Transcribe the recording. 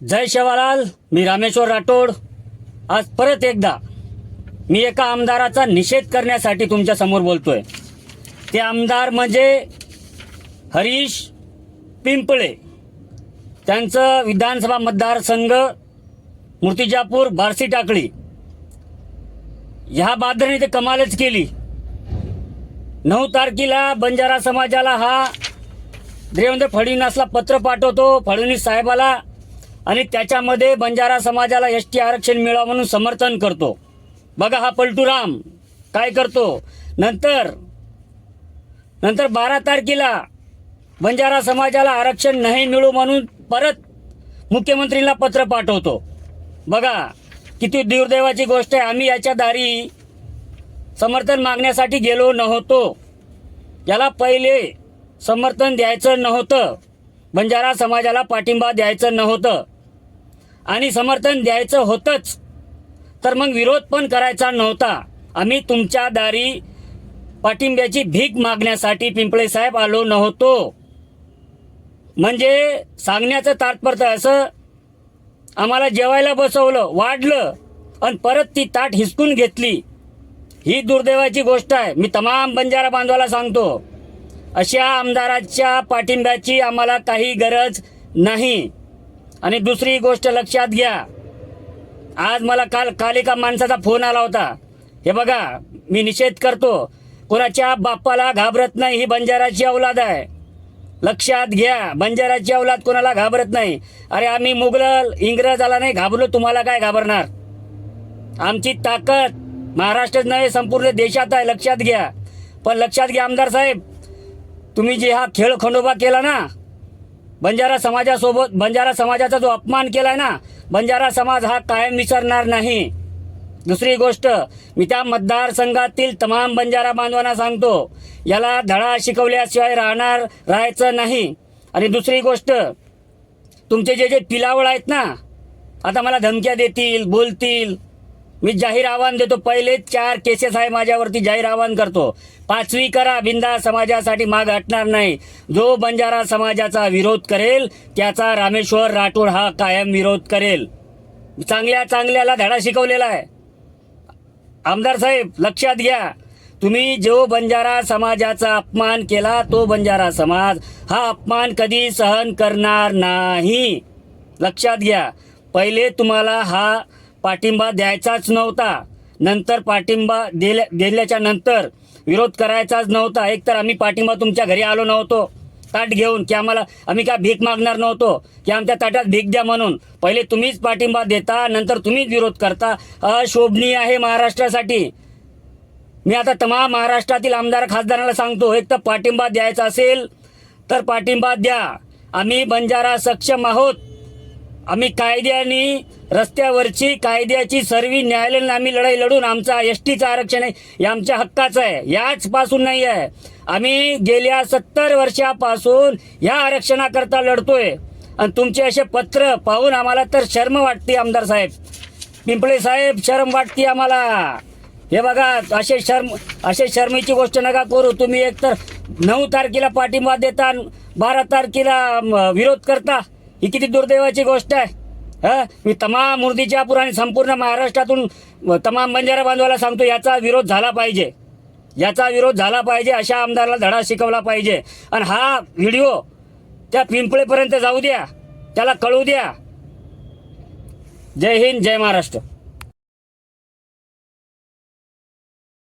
जय शेवालाल मी रामेश्वर राठोड. आज परत एकदा मी एका आमदाराचा निषेध करण्यासाठी तुमच्यासमोर बोलतोय. ते आमदार म्हणजे हरीश पिंपळे. त्यांचं विधानसभा मतदारसंघ मूर्तिजापूर बारसी टाकळी. ह्या बादरने ते कमालच केली. नऊ तारखेला बंजारा समाजाला हा देवेंद्र फडणवीसला पत्र पाठवतो फडणवीस साहेबाला आणि त्याच्यामध्ये बंजारा समाजाला एस टी आरक्षण मिळावं म्हणून समर्थन करतो. बघा हा पलटूराम काय करतो. नंतर नंतर बारा तारखेला बंजारा समाजाला आरक्षण नाही मिळू म्हणून परत मुख्यमंत्रीला पत्र पाठवतो. बघा किती दुर्दैवाची गोष्ट आहे. आम्ही याच्या दारी समर्थन मागण्यासाठी गेलो नव्हतो. याला पहिले समर्थन द्यायचं नव्हतं. बंजारा समाजाला पाठिंबा द्यायचं नव्हतं. आणि समर्थन द्यायचं होतंच. तर मग विरोध पण करायचा नव्हता. आम्ही तुमच्या दारी पाठिंब्याची भीक मागण्यासाठी पिंपळे साहेब आलो नव्हतो. म्हणजे सांगण्याचं तात्पर्य असं आम्हाला जेवायला बसवलं वाढलं आणि परत ती ताट हिसकून घेतली. ही दुर्दैवाची गोष्ट आहे. मी तमाम बंजारा बांधवाला सांगतो अशा आमदाराच्या पाठिंब्याची आम्हाला काही गरज नाही. आणि दुसरी गोष्ट लक्षात घ्या. आज मला काल काल एका माणसाचा फोन आला होता. हे बघा मी निषेध करतो कोणाच्या बाप्पाला घाबरत नाही ही बंजाराची अवलाद आहे. लक्षात घ्या बंजाराची अवलाद कोणाला घाबरत नाही. अरे आम्ही मुघल इंग्रजाला नाही घाबरलो तुम्हाला काय घाबरणार? आमची ताकद महाराष्ट्रच नव्हे संपूर्ण देशात आहे लक्षात घ्या. पण लक्षात घ्या आमदार साहेब तुम्ही जे हा खेळ खंडोबा केला ना बंजारा समाजासोबत बंजारा समाजाचा जो अपमान केला आहे ना बंजारा समाज हा कायम विसरणार नाही. दुसरी गोष्ट मी त्या मतदारसंघातील तमाम बंजारा बांधवांना सांगतो याला धडा शिकवल्याशिवाय राहणार राहायचं नाही. आणि दुसरी गोष्ट तुमचे जे जे पिलावळ आहेत ना आता मला धमक्या देतील बोलतील मी जाहीर आव्हान देतो. पहिले चार केसेस आहे माझ्यावरती जाहीर आव्हान करतो. पाचवी करा बिंदा समाजासाठी माग हटणार नाही. जो बंजारा समाजाचा विरोध करेल त्याचा रामेश्वर राठोड हा कायम विरोध करेल. चांगल्या चांगल्याला धडा शिकवलेला आहे. आमदार साहेब लक्षात घ्या. तुम्ही जो बंजारा समाजाचा अपमान केला तो बंजारा समाज हा अपमान कधी सहन करणार नाही. लक्षात घ्या. पहिले तुम्हाला हा पाठिंबा द्यायचाच नव्हता. नंतर पाठिंबा दिल्या दिल्याच्या नंतर विरोध करायचाच नव्हता. एकतर आम्ही पाठिंबा तुमच्या घरी आलो नव्हतो. ताट घेऊन की आम्हाला आम्ही काय भीक मागणार नव्हतो. की आमच्या ताटात भीक द्या म्हणून. पहिले तुम्हीच पाठिंबा देता नंतर तुम्हीच विरोध करता. अशोभनीय आहे महाराष्ट्रासाठी. मी आता तमाम महाराष्ट्रातील आमदार खासदारांना सांगतो एक तर पाठिंबा द्यायचा असेल तर पाठिंबा द्या. आम्ही बंजारा सक्षम आहोत. आम्ही कायद्याने रस्त्यावरची कायद्याची सर्व न्यायालयाने आम्ही लढाई लढून आमचा एस टीचं आरक्षण आहे हे आमच्या हक्काचं आहे याच पासून नाही आहे. आम्ही गेल्या सत्तर वर्षापासून या आरक्षणाकरता लढतोय. आणि तुमचे असे पत्र पाहून आम्हाला तर शर्म वाटते आमदार साहेब. पिंपळे साहेब शर्म वाटते आम्हाला. हे बघा असे शर्म असे शर्मेची गोष्ट नका करू. तुम्ही एकतर नऊ तारखेला पाठिंबा देता बारा तारखेला विरोध करता. ही किती दुर्दैवाची गोष्ट आहे. हा? मी तमाम मुर्दीच्यापूर आणि संपूर्ण महाराष्ट्रातून तमाम बंजारा बांधवाला सांगतो याचा विरोध झाला पाहिजे. याचा विरोध झाला पाहिजे अशा आमदाराला धडा शिकवला पाहिजे. आणि हा व्हिडिओ त्या पिंपळेपर्यंत जाऊ द्या त्याला कळू द्या. जय हिंद जय महाराष्ट्र.